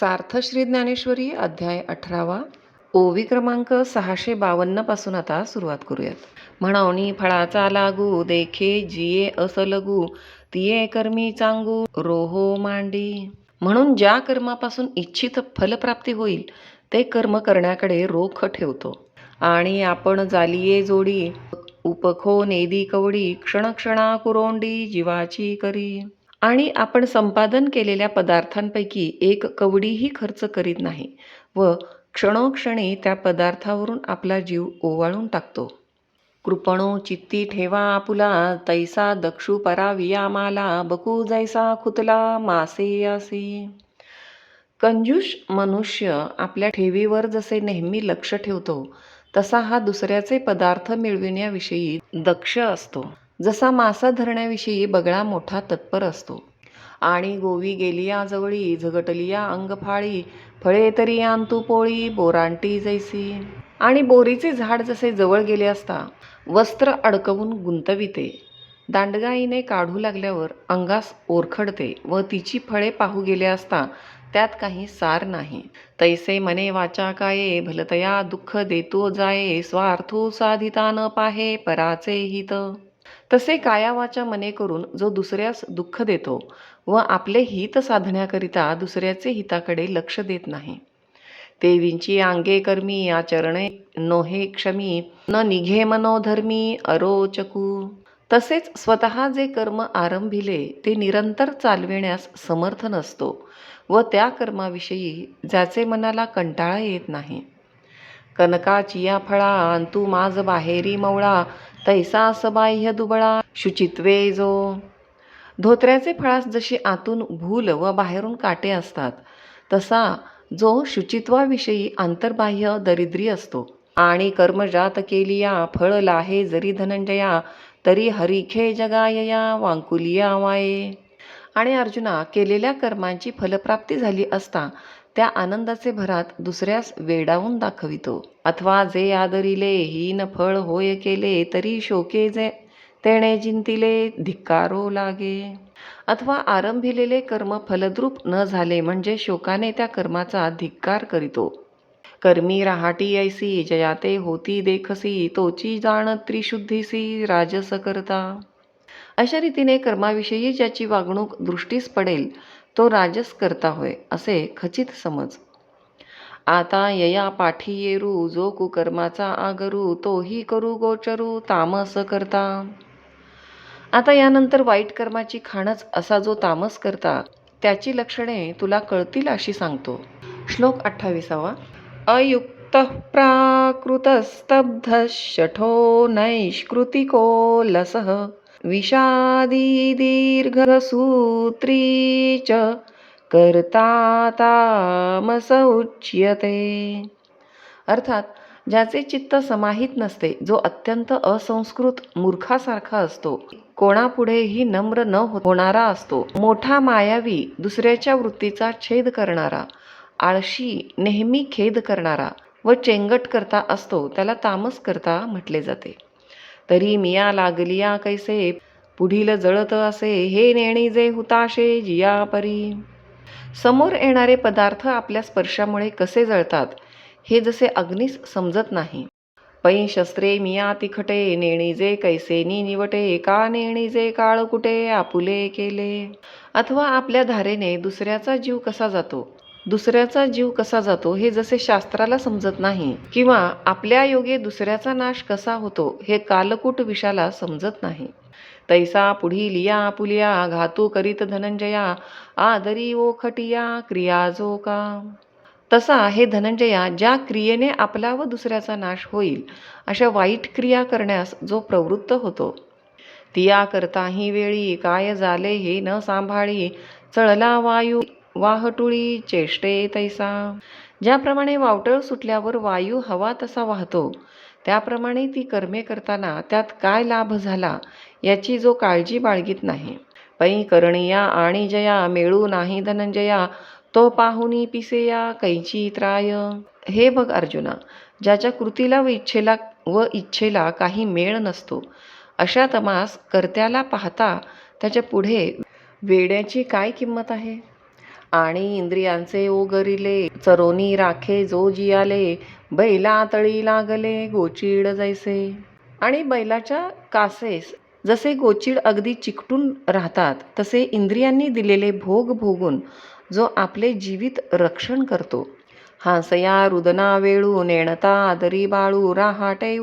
सार्थ श्री ज्ञानेश्वरी अध्याय अठरावा. ओवी क्रमांक सहाशे बावन्नपासून आता सुरुवात करूयात. म्हणवणी फळाचा लागू देखे जिये असलगू तिये कर्मी चांगू रोहो मांडी. म्हणून ज्या कर्मापासून इच्छित फलप्राप्ती होईल ते कर्म करण्याकडे रोख ठेवतो. आणि आपण जालिये जोडी उपखो नेदी कवडी क्षणक्षणा कुरोंडी जीवाची करी. आणि आपण संपादन केलेल्या पदार्थांपैकी एक कवडीही खर्च करीत नाही व क्षणोक्षणी त्या पदार्थावरून आपला जीव ओवाळून टाकतो. कृपणो चित्ती ठेवा आपुला तैसा दक्षु पराविया माला बकू जैसा खुतला मासे असे कंजूष मनुष्य आपल्या ठेवीवर जसे नेहमी लक्ष ठेवतो तसा हा दुसऱ्याचे पदार्थ मिळविण्याविषयी दक्ष असतो. जसा मासा धरण्याविषयी बगळा मोठा तत्पर असतो. आणि गोवी गेलिया जवळी झगटलिया अंगफाळी फळे तरी आणतू पोळी बोरांटी जैसी. आणि बोरीचे झाड जसे जवळ गेले असता वस्त्र अडकवून गुंतविते. दांडगाईने काढू लागल्यावर अंगास ओरखडते व तिची फळे पाहू गेले असता त्यात काही सार नाही. तैसे मने वाचा काये भलतया दुःख देतो जाये स्वार्थो साधिता न पाहे पराचे हित. तसे कायावाच्या मने करून जो दुसऱ्यास दुःख देतो व आपले हित साधण्याकरिता दुसऱ्याचे हिताकडे लक्ष देत नाही. देवींची अंगे कर्मी आचरणे नोहे क्षमी न निघे मनोधर्मी अरोचकू. तसेच स्वतः जे कर्म आरंभिले ते निरंतर चालविण्यास समर्थ नसतो व त्या कर्माविषयी ज्याचे मनाला कंटाळा येत नाही. कनकाचिया फळा अंतू माझ बाहेरी मवळा तैसा सबाह्य दुबळा शुचित्वे जो धोत्र्याचे फळास जशी आतून भूल व बाहेरून काटे असतात तसा जो शुचित्वाविषयी आंतरबाह्य दरिद्री असतो. आणि कर्मजात केलिया फळ लाहे जरी धनंजया तरी हरिखे जगायया वांकुलिया वाये. आणि अर्जुना केलेल्या कर्मांची फलप्राप्ती झाली असता त्या आनंदाचे भरात दुसऱ्यास वेडावून दाखवितो. अथवा जे आदरिले हीन फळ होय केले तरी शोके जे तेणे जिंतिले धिक्कारो लागे. अथवा आरंभिलेले कर्म फलद्रूप न झाले म्हणजे शोकाने त्या कर्माचा धिक्कार करीतो. कर्मी राहाटी ऐसी जयाते होती देखसी तोची जाण त्रिशुद्धीसी राजस करता अशा रीतीने कर्माविषयी ज्याची वागणूक दृष्टीस पडेल तो राजस करता होय असे खचित समज. आता यया पाठी येरू जो कुकर्माचा आगरू तोही करू गोचरू तामस करता. आता यानंतर वाईट कर्माची खाणच असा जो तामस करता त्याची लक्षणे तुला कळतील अशी सांगतो. श्लोक अठ्ठावीसावा. अयुक्त प्राकृतस्तब्ध शठो नैष्कृतिको लसः विषादी दीर्घसूत्री च कर्ता तामस उच्यते अर्थात ज्याचे चित्त समाहित नसते जो अत्यंत असंस्कृत मूर्खासारखा असतो कोणापुढेही नम्र न हो- होणारा असतो मोठा मायावी दुसऱ्याच्या वृत्तीचा छेद करणारा आळशी नेहमी खेद करणारा व चेंगट करता असतो त्याला तामस करता म्हटले जाते. तरी मिया लागलिया कैसे? पुढील जळत असे हे नेणी जे हुताशे जिया परी. समोर येणारे पदार्थ आपल्या स्पर्शामुळे कसे जळतात हे जसे अग्नीस समजत नाही. पै शस्त्रे मिया तिखटे नेणीजे कैसेनी निवटे का नेणीजे काळ कुठे आपुले केले? अथवा आपल्या धारेने दुसऱ्याचा जीव कसा जातो? दुसऱ्याचा जीव कसा जातो हे जसे शास्त्राला समजत नाही किंवा आपल्या योगे दुसऱ्याचा नाश कसा होतो हे कालकूट विषाला समजत नाही. तैसा पुढी लिया पुलिया घातू करीत धनंजया आदरी ओ खटिया क्रिया जो का. तसा हे धनंजया ज्या क्रियेने आपला व दुसऱ्याचा नाश होईल अशा वाईट क्रिया करण्यास जो प्रवृत्त होतो. तिया करताही वेळी काय झाले हे न सांभाळी चळला वायू वाहटुळी चेष्टे तैसा. ज्याप्रमाणे वावटळ सुटल्यावर वायू हवा तसा वाहतो त्याप्रमाणे ती कर्मे करताना त्यात काय लाभ झाला याची जो काळजी बाळगीत नाही. पै करणिया आणि जया मेळू नाही धनंजया तो पाहुनी पिसेया कैची त्राय. हे बघ अर्जुना ज्याच्या कृतीला व इच्छेला व इच्छेला काही मेळ नसतो अशा तमास कर्त्याला पाहता त्याच्या पुढे वेड्याची काय किंमत आहे? आणि इंद्रियांचे ओगरिले चरोनी राखे जो जियाले बैला तळी लागले गोचीड जैसे. आणि बैलाच्या कासेस जसे गोचीड अगदी चिकटून राहतात तसे इंद्रियांनी दिलेले भोग भोगून जो आपले जीवित रक्षण करतो. हासया रुदना वेळू नेणता आदरी बाळू राहाटे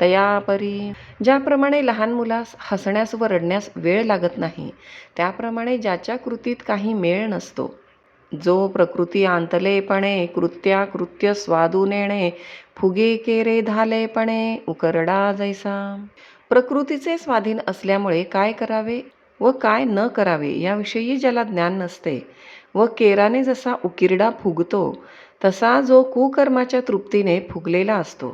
तया तयापरी. ज्याप्रमाणे लहान मुलास हसण्यास व रडण्यास वेळ लागत नाही त्याप्रमाणे ज्याच्या कृतीत काही मेळ नसतो. जो प्रकृती आंतलेपणे कृत्या कृत्य स्वादू नेणे फुगे केरे धालेपणे उकरडा जैसा. प्रकृतीचे स्वाधीन असल्यामुळे काय करावे व काय न करावे याविषयी ज्याला ज्ञान नसते व केराने जसा उकिरडा फुगतो तसा जो कुकर्माच्या तृप्तीने फुगलेला असतो.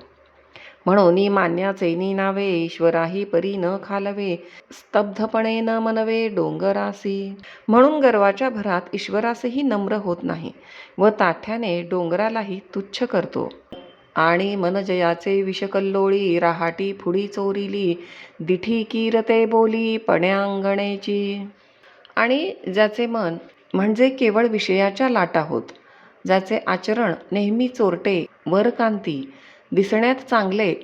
म्हणून मान्याचे नी नावे ईश्वराही परी न खालवे स्तब्धपणे न मनवे डोंगरासी. म्हणून गर्वाच्या भरात ईश्वरासही नम्र होत नाही व ताठ्याने डोंगरालाही तुच्छ करतो. आणि मनजयाचे विषकल्लोळी राहाटी फुडी चोरिली दिठी कीरते बोली पण्यांगणेची. आणि ज्याचे मन म्हणजे केवळ विषयाच्या लाटा होत ज्याचे आचरण नेहमी चोरटे वरकांती दिसण्यात चांगले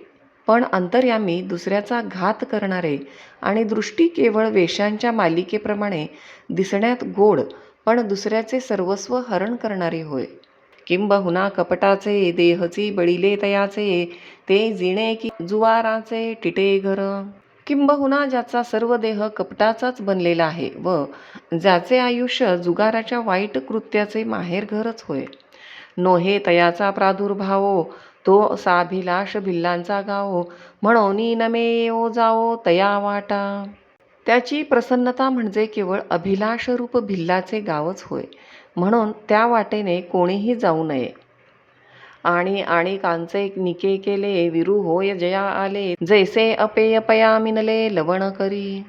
पण अंतर्यामी दुसऱ्याचा घात करणारे आणि दृष्टी केवळ वेशांच्या मालिकेप्रमाणे दिसण्यात गोड पण दुसऱ्याचे सर्वस्व हरण करणारे होय. किंबहुना कपटाचे देहची बळीले तयाचे ते जिणे की जुवाराचे टिटे घर. किंबहुना ज्याचा सर्व देह कपटाचाच बनलेला आहे व ज्याचे आयुष्य जुगाराच्या वाईट कृत्याचे माहेरघरच होय. नोहे तयाचा प्रादुर्भावो तो साभिलाष भिल्लांचा गावो. म्हणून नमे जाओ तया वाटा. त्याची प्रसन्नता म्हणजे केवळ अभिलाषरूप भिल्लाचे गावच होय. म्हणून त्या वाटेने कोणीही जाऊ नये. आणि आणि कांचे निके केले विरू होय जया आले. जैसे अपेय पया मिनले लवण करी.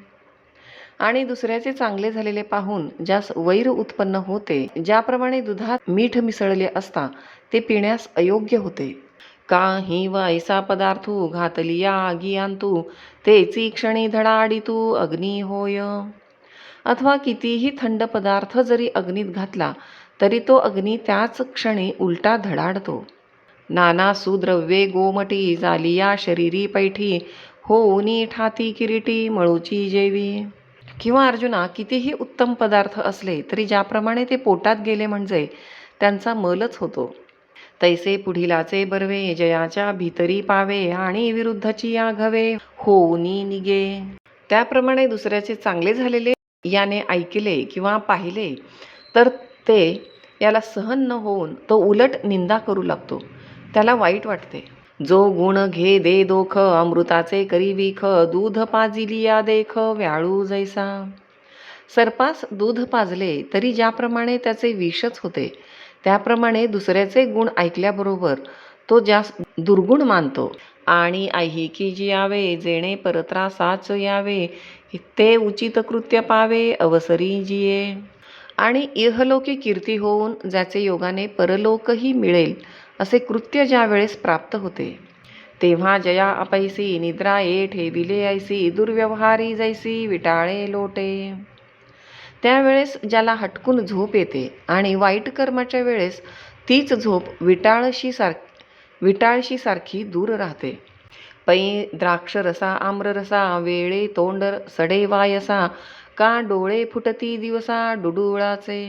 आणि दुसऱ्याचे चांगले झालेले पाहून ज्यास वैर उत्पन्न होते ज्याप्रमाणे दुधात मीठ मिसळले असता ते पिण्यास अयोग्य होते. काही वायसा पदार्थू घातलिया आगी आणतू तेची क्षणी धडाडितू अग्नी होय. अथवा कितीही थंड पदार्थ जरी अग्नीत घातला तरी तो अग्नी त्याच क्षणी उलटा धडाडतो. नाना सुद्रव्ये गोमटी जालिया शरीरी पैठी होऊनी ठाती किरीटी मळूची जेवी. किंवा अर्जुना कितीही उत्तम पदार्थ असले तरी ज्याप्रमाणे ते पोटात गेले म्हणजे त्यांचा मलच होतो. तैसे पुढिलाचे बर्वे जयाच्या भीतरी पावे आणि विरुद्धची आघवे होऊनी निगे. त्याप्रमाणे दुसऱ्याचे चांगले झालेले याने ऐकले किंवा पाहिले तर ते याला सहन न होऊन तो उलट निंदा करू लागतो. त्याला वाईट वाटते. जो गुण घे दे दोख अमृताचे करी विख दूध पाजिलिया देख व्याळू जैसा. सर्पास दूध पाजले तरी ज्याप्रमाणे त्याचे विषच होते त्याप्रमाणे दुसऱ्याचे गुण ऐकल्याबरोबर तो जास्त दुर्गुण मानतो. आणि ऐहिकी जियावे जेणे परत्रासाच यावे ते उचित कृत्य पावे अवसरी जिये. आणि इहलोकी कीर्ती होऊन ज्याचे योगाने परलोकही मिळेल असे कृत्य ज्या वेळेस प्राप्त होते. तेव्हा जया अपैसी निद्रा ये ठेविले ऐसी दुर्व्यवहारी जैसी विटाळे लोटे. त्यावेळेस ज्याला हटकून झोप येते आणि वाईट कर्माच्या वेळेस तीच झोप विटाळशी सार विटाळशी सारखी दूर राहते. पै द्राक्षरसा आम्ररसा वेळे तोंड सडे वायसा का डोळे फुटती दिवसा डुडुळाचे.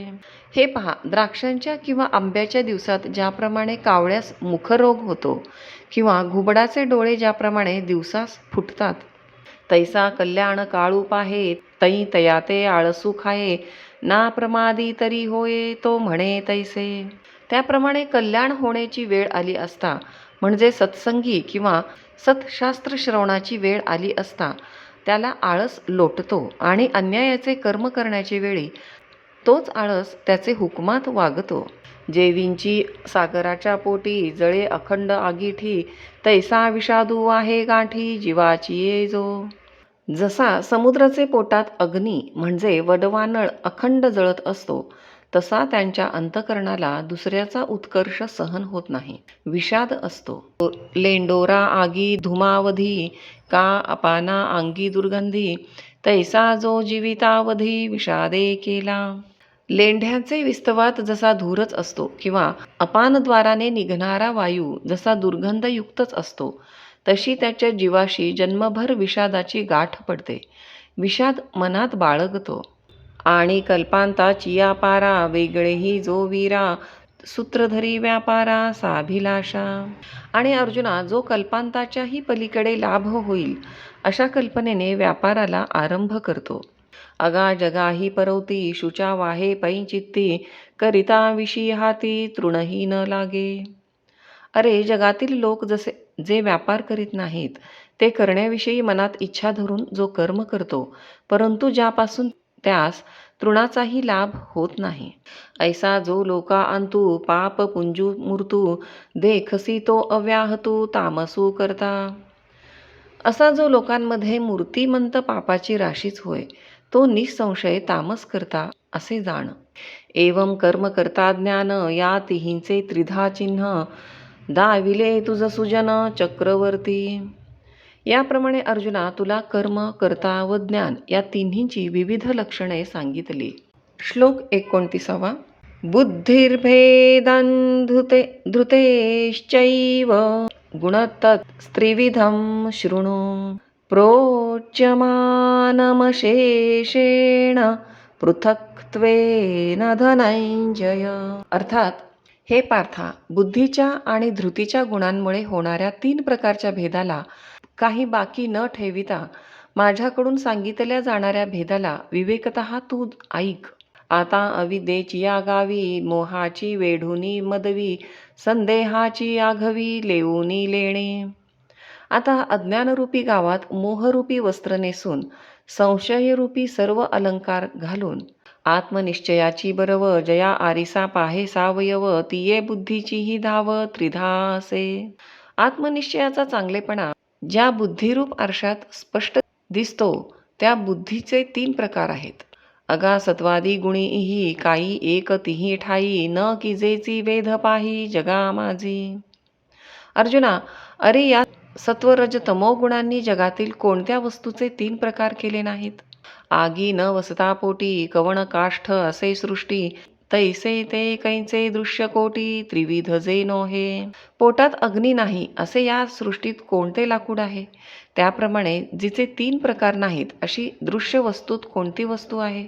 हे पहा द्राक्षांच्या किंवा आंब्याच्या दिवसात ज्याप्रमाणे कावळ्यास मुखरोग होतो किंवा घुबडाचे डोळे ज्याप्रमाणे दिवसास फुटतात तैसा कल्याण काळूप आहे तै तयाते आळसू खाये. ना प्रमादी तरी होये तो म्हणे तैसे. त्याप्रमाणे कल्याण होण्याची वेळ आली असता म्हणजे सत्संगी किंवा सत्शास्त्र श्रवणाची वेळ आली असता त्याला आळस लोटतो आणि अन्यायाचे कर्म करण्याच्या वेळी तोच आळस त्याचे हुकमात वागतो. जेवींची सागराच्या पोटी जळे अखंड आगीठी तैसा विषादू आहे गाठी जीवाची ये जो. जसा समुद्राचे पोटात अग्नी म्हणजे वडवानळ अखंड जळत असतो तसा त्यांच्या अंतकरणाला दुसऱ्याचा उत्कर्ष सहन होत नाही. विषाद असतो. लेंडोरा आगी धुमावधी का अपाना अंगी दुर्गंधी तैसा जो जीवितावधी विषादे केला. लेंढ्याचे विस्तवात जसा धूरच असतो किंवा अपानद्वाराने निघणारा वायू जसा दुर्गंधयुक्तच असतो तशी त्याच्या जीवाशी जन्मभर विषादाची गाठ पडते. विषाद मनात बाळगतो. आणि कल्पांता चियापारा वेगळेही जो वीरा सूत्रधरी व्यापारा साभिलाषा. आणि अर्जुना जो कल्पांताच्याही पलीकडे लाभ होईल अशा कल्पनेने व्यापाराला आरंभ करतो. अगा जगाही परवती शुचा वाहे पैचित्ती करिता विषी हाती तृणही न लागे. अरे जगातील लोक जसे जे व्यापार करीत नाहीत ते करण्याविषयी मनात इच्छा धरून जो कर्म करतो परंतु ज्यापासून त्यास तृणाचाही लाभ होत नाही. ऐसा जो लोका अंतु पाप पुंजू मूर्तू देखसी तो अव्याहतू तामसू करता. असा जो लोकांमध्ये मूर्तिमंत पापाची राशीच होय तो निःसंशय तामस करता असे जाण. एवं कर्म करता ज्ञान या तिहींचे त्रिधा चिन्ह. दाविले तुझ सुजन चक्रवर्ती. याप्रमाणे अर्जुना तुला कर्म कर्ता व ज्ञान या तिन्हींची विविध लक्षणे सांगितली. श्लोक एकोणतीसावा. बुद्धिर्भेदं धृते धृतेश्चैव गुणतत् स्त्रिविधं शृणु. प्रोच्यमानमशेषेण पृथक्त्वेन धनंजय अर्थात हे पार्था बुद्धीच्या आणि धृतीच्या गुणांमुळे होणाऱ्या तीन प्रकारच्या भेदाला काही बाकी न ठेविता माझ्याकडून सांगितल्या जाणाऱ्या भेदाला विवेकत तू ऐक. आता अविदेची या गावी मोहाची वेढुनी मदवी संदेहाची आघवी लेऊनी लेणे. आता अज्ञानरूपी गावात मोहरूपी वस्त्र नेसून संशयरूपी सर्व अलंकार घालून. आत्मनिश्चयाची बरव जया आरिसा पाहे सावयव तिये बुद्धीचीही धाव त्रिधा असे आत्मनिश्चयाचा चांगलेपणा ज्या बुद्धिरूप आरशात स्पष्ट दिसतो त्या बुद्धीचे तीन प्रकार आहेत. अगा सत्वादी गुणीही काही एक तिही ठाई न किजेची वेध पाही जगा माझी अर्जुना अरे या सत्वरज तमोगुणांनी जगातील कोणत्या वस्तूचे तीन प्रकार केले नाहीत? आगी न वसता पोटी कवण काष्ठ असे सृष्टी तैसे ते कैचे दृश्य कोटी त्रिविध जे नोहे. पोटात अग्नी नाही असे या सृष्टीत कोणते लाकूड आहे? त्याप्रमाणे जिचे तीन प्रकार नाहीत अशी दृश्य वस्तूत कोणती वस्तू आहे?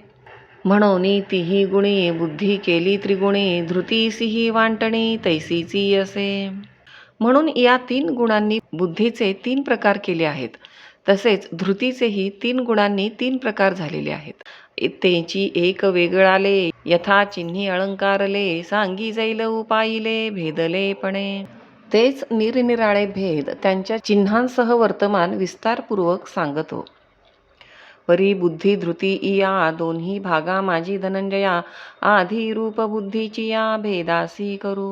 म्हणून तिही गुणी बुद्धी केली त्रिगुणी धृतीसिही वांटणी तैसीची असे. म्हणून या तीन गुणांनी बुद्धीचे तीन प्रकार केले आहेत. तसेच धृतीचेही तीन गुणांनी तीन प्रकार झालेले आहेत. तेची एक वेगळाले यथा चिन्ही अलंकारले सांगी जाईल उपायले भेदलेपणे तेच निरनिराळे भेद त्यांच्या चिन्हांसह वर्तमान विस्तारपूर्वक सांगतो. परी बुद्धी धृती इया दोन्ही भागा माझी धनंजया आधी रूप बुद्धीची या भेदासी करू.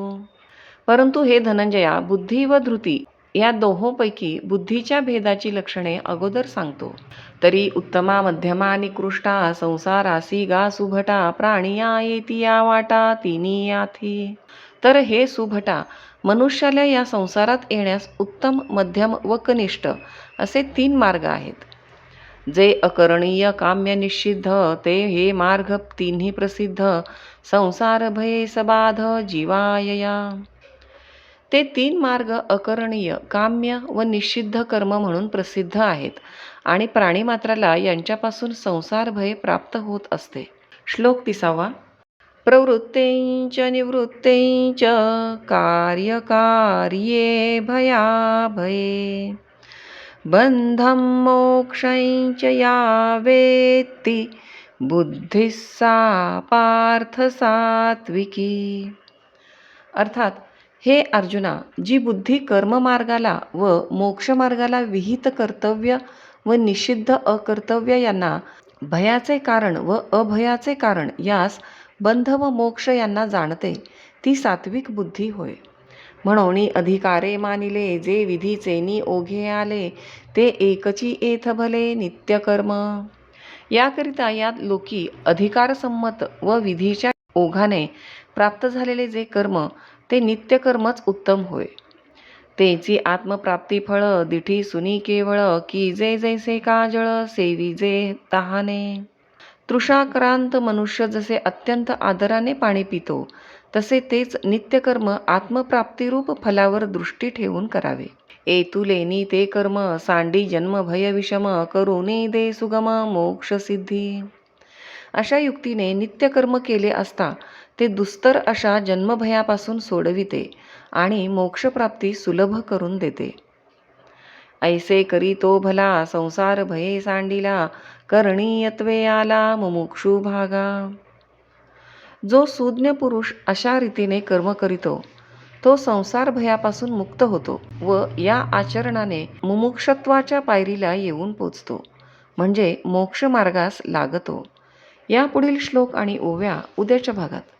परंतु हे धनंजया बुद्धी व धृती या दोहोपैकी बुद्धीच्या भेदाची लक्षणे अगोदर सांगतो. तरी उत्तमा मध्यमा निकृष्टा संसारासी गा सुभटा प्राणिया येती या वाटा तिनी याथी. तर हे सुभटा मनुष्याला या संसारात येण्यास उत्तम मध्यम व कनिष्ठ असे तीन मार्ग आहेत. जे अकरणीय काम्य निषिद्ध ते हे मार्ग तिन्ही प्रसिद्ध संसार भये सबाध जीवायया. ते तीन मार्ग अकरणीय काम्य व निषिद्ध कर्म म्हणून प्रसिद्ध आहेत आणि प्राणीमात्राला यांच्यापासून संसार भय प्राप्त होत असते. श्लोक तिसावा. प्रवृत्तेंच निवृत्तेंच कार्यकार्ये भयाभये. बंधं मोक्षैंच या वेत्ती बुद्धिः सा पार्थ सात्विकी अर्थात हे अर्जुना जी बुद्धी कर्ममार्गाला व मोक्षमार्गाला विहित कर्तव्य व निषिद्ध अकर्तव्य यांना भयाचे कारण व अभयाचे कारण यास बंध व मोक्ष यांना जाणते ती सात्विक बुद्धी होय. म्हणून अधिकारे मानिले जे विधीचे नि ओघे आले ते एकची एथ भले नित्यकर्म. याकरिता यात लोकी अधिकारसंमत व विधीच्या ओघाने प्राप्त झालेले जे कर्म ते नित्यकर्मच उत्तम होय. तेची आत्मप्राप्ती फळ दिठी सुनी केवळ की जे जैसे काजळ सेवी जे तहाने. तृषाक्रांत मनुष्य जसे अत्यंत आदराने पाणी पितो तसे तेच नित्यकर्म आत्मप्राप्तीरूप फलावर दृष्टी ठेवून करावे. एतुलेनी ते कर्म सांडी जन्म भय विषम करुणी दे सुगम मोक्ष सिद्धी. अशा युक्तीने नित्यकर्म केले असता ते दुस्तर अशा जन्मभयापासून सोडविते आणि मोक्षप्राप्ती सुलभ करून देते. ऐसे करी तो भला संसार भये सांडिला करणीयत्वे आला मुमुक्षु भागा. जो सुज्ञ पुरुष अशा रीतीने कर्म करीतो तो संसार भयापासून मुक्त होतो व या आचरणाने मुमुक्षत्वाच्या पायरीला येऊन पोचतो म्हणजे मोक्ष मार्गास लागतो. या पुढील श्लोक आणि ओव्या उद्याच्या भागात.